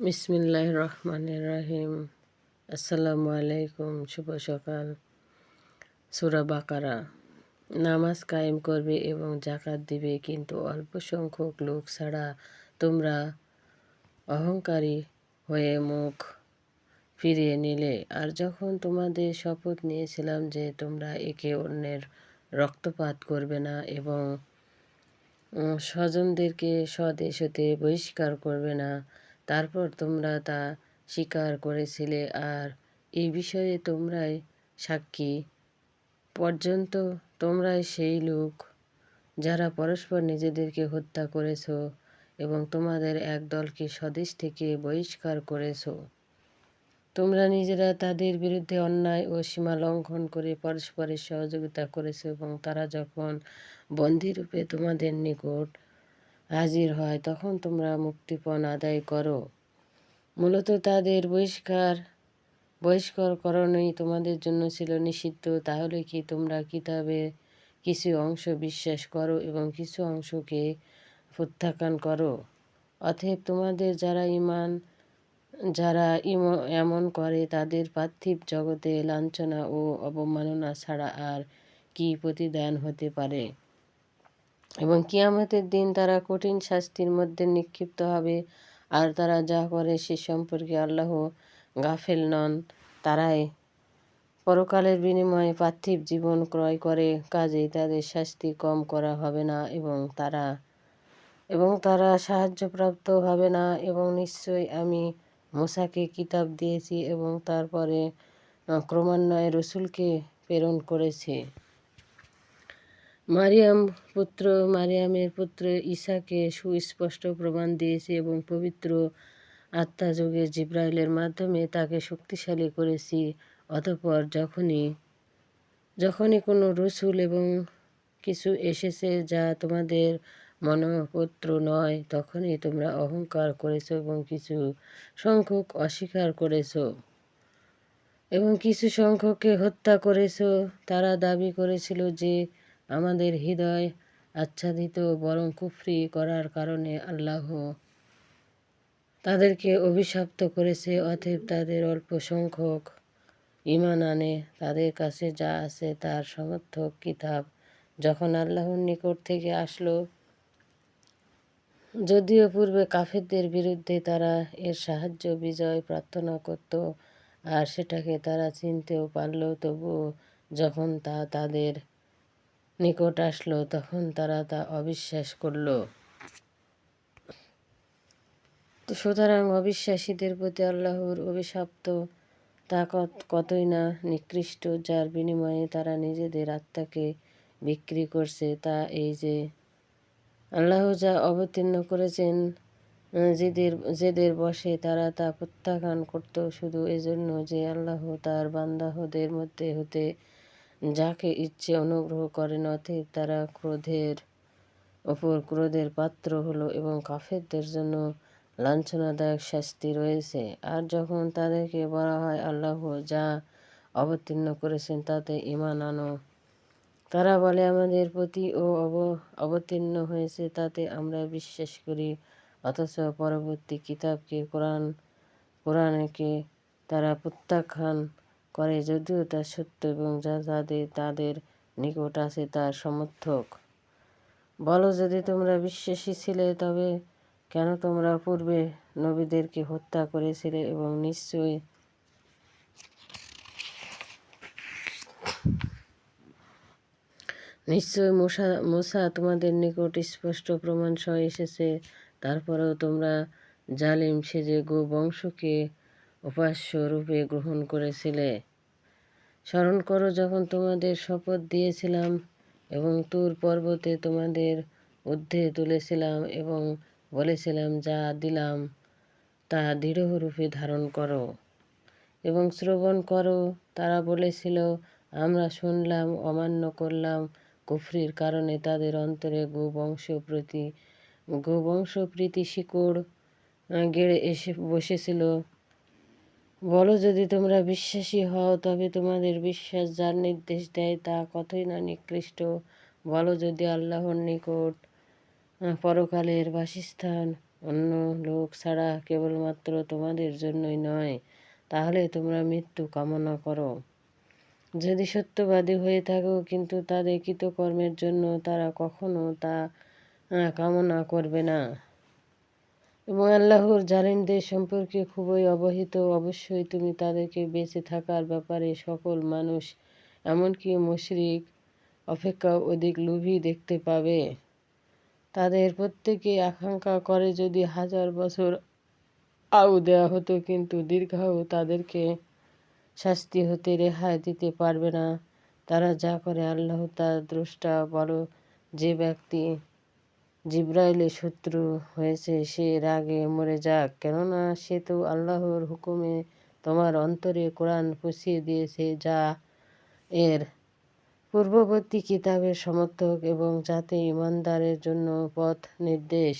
বিসমিল্লাহ রহমান রাহিম। আসসালামু আলাইকুম শুভ সকাল। সুরা বাকারা। নামাজ কায়েম করবে এবং জাকাত দিবে, কিন্তু অল্প সংখ্যক লোক ছাড়া তোমরা অহংকারী হয়ে মুখ ফিরিয়ে নিলে। আর যখন তোমাদের শপথ নিয়েছিলাম যে তোমরা একে অন্যের রক্তপাত করবে না এবং স্বজনদেরকে স্বদেশ হতে বহিষ্কার করবে না তারপর তোমরা তা স্বীকার করেছিলে আর এই বিষয়ে তোমরাই সাক্ষী। পর্যন্ত তোমরাই সেই লোক যারা পরস্পর নিজেদেরকে হত্যা করেছ এবং তোমাদের এক দলকে স্বদেশ থেকে বহিষ্কার করেছ। তোমরা নিজেরা তাদের বিরুদ্ধে অন্যায় ও সীমা লঙ্ঘন করে পরস্পরের সহযোগিতা করেছ এবং তারা যখন বন্দিরূপে তোমাদের নিকট হাজির হয়, তখন তোমরা মুক্তিপণ আদায় করো। মূলত তাদের বহিষ্কার বহিষ্করকরণই তোমাদের জন্য ছিল নিষিদ্ধ। তাহলে কি তোমরা কিতাবে কিছু অংশ বিশ্বাস করো এবং কিছু অংশকে প্রত্যাখ্যান করো? অতএব তোমাদের যারা ইমান যারা এমন করে, তাদের পার্থিব জগতে লাঞ্ছনা ও অবমাননা ছাড়া আর কি প্রতিদান হতে পারে? এবং কিয়ামতের দিন তারা কঠিন শাস্তির মধ্যে নিক্ষিপ্ত হবে। আর তারা যা করে সে সম্পর্কে আল্লাহ গাফেল নন। তারাই পরকালের বিনিময়ে পার্থিব জীবন ক্রয় করে, কাজেই তাদের শাস্তি কম করা হবে না এবং তারা এবং তারা সাহায্যপ্রাপ্ত হবে না। এবং নিশ্চয়ই আমি মোসাকে কিতাব দিয়েছি এবং তারপরে ক্রমান্বয়ে রসুলকে প্রেরণ করেছি। মারিয়াম পুত্র, মারিয়ামের পুত্র ঈশাকে সুস্পষ্ট প্রমাণ দিয়েছি এবং পবিত্র আত্মা আত্মাযোগে জিব্রাইলের মাধ্যমে তাকে শক্তিশালী করেছি। অতপর যখনই যখনই কোনো রসুল এবং কিছু এসেছে যা তোমাদের মনোপত্র নয়, তখনই তোমরা অহংকার করেছ এবং কিছু সংখ্যক অস্বীকার করেছ এবং কিছু সংখ্যককে হত্যা করেছ। তারা দাবি করেছিল যে আমাদের হৃদয় আচ্ছাদিত বরং কুফরি করার কারণে আল্লাহ তাদেরকে অভিশপ্ত করেছে, অতএব তাদের অল্প সংখ্যক ইমান আনে। তাদের কাছে যা আছে তার সমর্থক কিতাব। যখন আল্লাহর নিকট থেকে আসলো, যদিও পূর্বে কাফেরদের বিরুদ্ধে তারা এর সাহায্য, বিজয় প্রার্থনা করত আর সেটাকে তারা চিনতেও পারল, তবুও যখন তা তাদের নিকট আসলো, তখন তারা তা অবিশ্বাস করল। সুতরাং অবিশ্বাসীদের প্রতি আল্লাহর অভিশপ্ত তা কতই না নিকৃষ্ট, যার বিনিময়ে তারা নিজেদের আত্মাকে বিক্রি করছে, তা এই যে আল্লাহ যা অবতীর্ণ করেছেন, যেদের যেদের বসে তারা তা প্রত্যাখ্যান করত, শুধু এজন্য যে আল্লাহ তার বান্দাহদের মধ্যে হতে যাকে ইচ্ছে অনুগ্রহ করেন, অতএব তারা ক্রোধের ওপর ক্রোধের পাত্র হলো এবং কাফেরদের জন্য লাঞ্ছনাদায়ক শাস্তি রয়েছে। আর যখন তাদেরকে বলা হয় আল্লাহ যা অবতীর্ণ করেছেন তাতে ইমান আনো। তারা বলে, আমাদের প্রতি ও অব, অবতীর্ণ হয়েছে তাতে আমরা বিশ্বাস করি, অথচ পরবর্তী কিতাবকে, কোরআন, কোরআনকে তারা প্রত্যাখ্যান করে যদিও তা সত্য এবং যা যাদের তাদের নিকট আছে তার সমর্থক। বলো যদি তোমরা বিশ্বাসী ছিলে, তবে কেন তোমরা পূর্বে নবীদেরকে হত্যা করেছিলে এবং নিশ্চয়ই নিশ্চয় মশা মশা তোমাদের নিকট স্পষ্ট প্রমাণ সহ এসেছে। তারপরেও তোমরা জালিম সেজে গো বংশকে উপাস্য রূপে গ্রহণ করেছিলে। স্মরণ করো, যখন তোমাদের শপথ দিয়েছিলাম এবং তুর পর্বতে তোমাদের ঊর্ধ্বে তুলেছিলাম এবং বলেছিলাম, যা দিলাম, তা দৃঢ়রূপে ধারণ করো। এবং শ্রবণ করো, তারা বলেছিল, আমরা শুনলাম, অমান্য করলাম কুফরির কারণে তাদের অন্তরে গোবংশ প্রতি, গোবংশ প্রীতি শিকড় গেড়ে এসে বসেছিল। বলো যদি তোমরা বিশ্বাসী হও, তবে তোমাদের বিশ্বাস যার নির্দেশ দেয় তা কতই না নিকৃষ্ট। বলো যদি আল্লাহর নিকট পরকালের বাসস্থান অন্য লোক ছাড়া কেবলমাত্র তোমাদের জন্যই নয়, তাহলে তোমরা মৃত্যু কামনা করো। যদি সত্যবাদী হয়ে থাকো, কিন্তু তাদের কৃতকর্মের জন্য তারা কখনো তা কামনা করবে না। এবং আল্লাহর জালিমদের সম্পর্কে খুবই অবহিত। অবশ্যই তুমি তাদেরকে বেঁচে থাকার ব্যাপারে সকল মানুষ, এমনকি মুশরিক, অপেক্ষা অধিক লোভী দেখতে পাবে। তাদের প্রত্যেকে আকাঙ্ক্ষা করে যদি হাজার বছর আউ দেওয়া হতো, কিন্তু দীর্ঘাও তাদেরকে শাস্তি হতে রেহাই দিতে পারবে না। তারা যা করে আল্লাহ তার দ্রষ্টা বড় যে ব্যক্তি জিব্রাইলের শত্রু হয়েছে, সে রাগে মরে যাক। কেননা সে তো আল্লাহর হুকুমে তোমার অন্তরে কোরআন পুষিয়ে দিয়েছে, যা এর পূর্ববর্তী কিতাবের সমর্থক এবং যাতে ইমানদারের জন্য পথ নির্দেশ।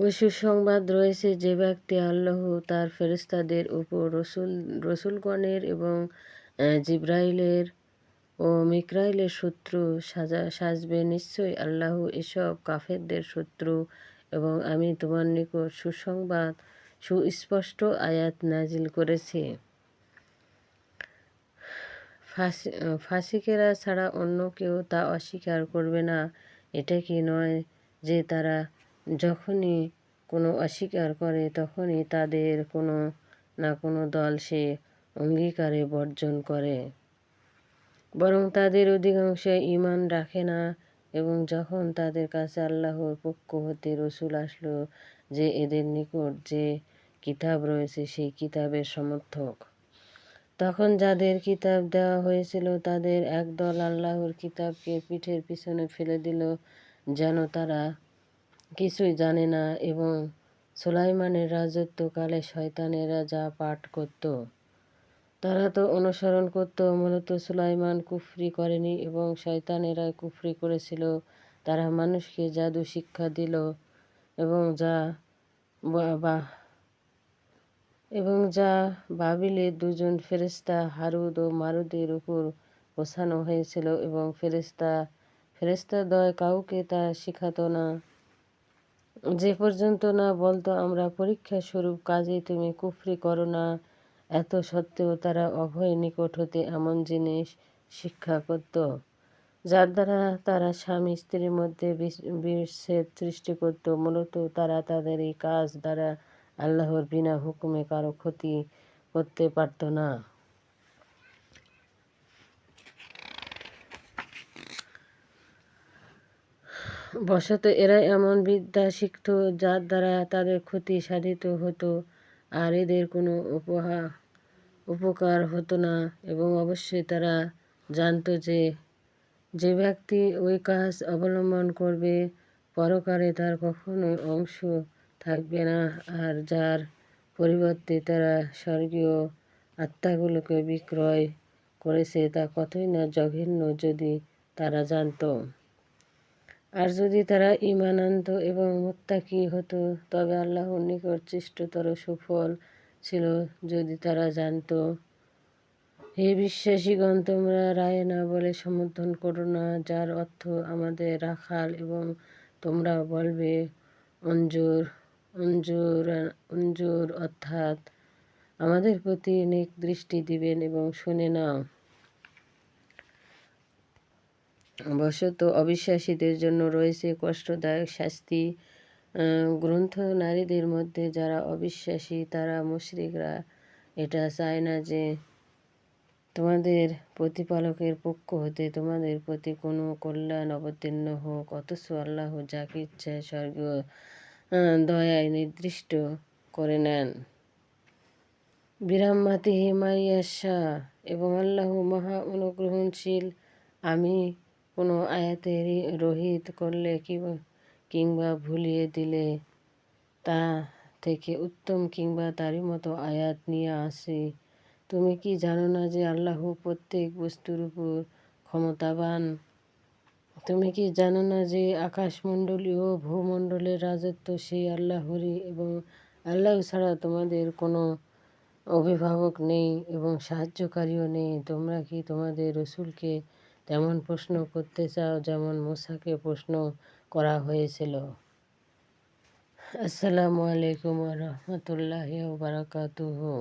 ওই সুসংবাদ রয়েছে যে ব্যক্তি আল্লাহ তার ফেরিস্তাদের উপর রসুল, রসুলগণের এবং জিব্রাইলের ও মিকরাইলের শত্রু সাজা, সাজবে নিশ্চয়ই। আল্লাহ এসব কাফেরদের শত্রু এবং আমি তোমার নিকট সুসংবাদ, সুস্পষ্ট আয়াত নাজিল করেছি। ফাঁসি, ফাঁসিকেরা ছাড়া অন্য কেউ তা অস্বীকার করবে না। এটা কি নয় যে তারা যখনই কোনো অস্বীকার করে, তখনই তাদের কোনো না কোনো দল সে অঙ্গীকারে বর্জন করে? বরং তাদের অধিকাংশ ইমান রাখে না এবং যখন তাদের কাছে আল্লাহর পক্ষ হতে রসুল আসলো যে এদের নিকট যে কিতাব রয়েছে সেই কিতাবের সমর্থক, তখন যাদের কিতাব দেওয়া হয়েছিল তাদের একদল আল্লাহর কিতাবকে পিঠের পিছনে ফেলে দিল, যেন তারা কিছুই জানে না এবং সুলাইমানের রাজত্বকালে শয়তানেরা যা পাঠ করত। তারা তো অনুসরণ করত, মূলত সুলাইমান কুফরি করেনি এবং শয়তানেরা কুফরি করেছিল। তারা মানুষকে জাদু শিক্ষা দিল এবং যা বা এবং যা বাবিলে দুজন ফেরেস্তা হারুদ ও মারুদের উপর বসানো হয়েছিল এবং ফেরেস্তা দয় কাউকে তা শিখাত না। যে পর্যন্ত না বলতো, আমরা পরীক্ষা স্বরূপ কাজে তুমি কুফরি করো না। এত সত্ত্বেও তারা অভয় নিকট হতে এমন জিনিস শিক্ষা করত, যার দ্বারা তারা স্বামী স্ত্রীর মধ্যে বিচ্ছেদ সৃষ্টি করত। মূলত তারা তাদের এই কাজ দ্বারা আল্লাহর বিনা হুকুমে কারও ক্ষতি করতে পারত না। বশত এরা এমন বিদ্যা শিখত, যার দ্বারা তাদের ক্ষতি সাধিত হতো, আর এদের কোনো উপহা উপকার হতো না এবং অবশ্যই তারা জানত যে যে ব্যক্তি ওই কাজ অবলম্বন করবে পরকারে তার কখনোই অংশ থাকবে না আর যার পরিবর্তে তারা স্বর্গীয় আত্মাগুলোকে বিক্রয় করেছে তা কতই না জঘন্য যদি তারা জানত। আর যদি তারা ইমান আনত এবং মোত্তাকি হতো, তবে আল্লাহর নিকট চেষ্টতর সুফল ছিল যদি তারা জানত। হে বিশ্বাসীগণ, তোমরা রায় না বলে সমর্থন করো না, যার অর্থ আমাদের রাখাল এবং তোমরা বলবে, অঞ্জুর অঞ্জুর অঞ্জুর অর্থাৎ আমাদের প্রতি নেক দৃষ্টি দিবেন এবং শুনে নাও। বশত অবিশ্বাসীদের জন্য রয়েছে কষ্টদায়ক শাস্তি গ্রন্থ নারীদের মধ্যে যারা অবিশ্বাসী, তারা মুশরিকরা। এটা চায় না যে তোমাদের প্রতিপালকের পক্ষ হতে তোমাদের প্রতি কোনো কল্যাণ অবতীর্ণ হোক, অথচ আল্লাহ যাকে ইচ্ছায় স্বর্গীয় দয়ায় নির্দিষ্ট করে নেন। বিরাম্মাতি হিমাইয়াশা এবং আল্লাহ মহা অনুগ্রহণশীল। আমি কোনো আয়াতে রহিত করলে কিংবা ভুলিয়ে দিলে তা থেকে উত্তম কিংবা তারই মতো আয়াত নিয়ে আসে। তুমি কি জানো না যে আল্লাহ প্রত্যেক বস্তুর উপর ক্ষমতাবান? তুমি কি জানো না যে আকাশমণ্ডলী ও ভূমণ্ডলের রাজত্ব সেই আল্লাহরই এবং আল্লাহ ছাড়া তোমাদের কোনো অভিভাবক নেই এবং সাহায্যকারীও নেই? তোমরা কি তোমাদের রসুলকে তেমন প্রশ্ন করতে চাও যেমন মোসাকে প্রশ্ন করা হয়েছিল। আসসালামু আলাইকুম রহমতুল্লাহ বারাকাতুহু।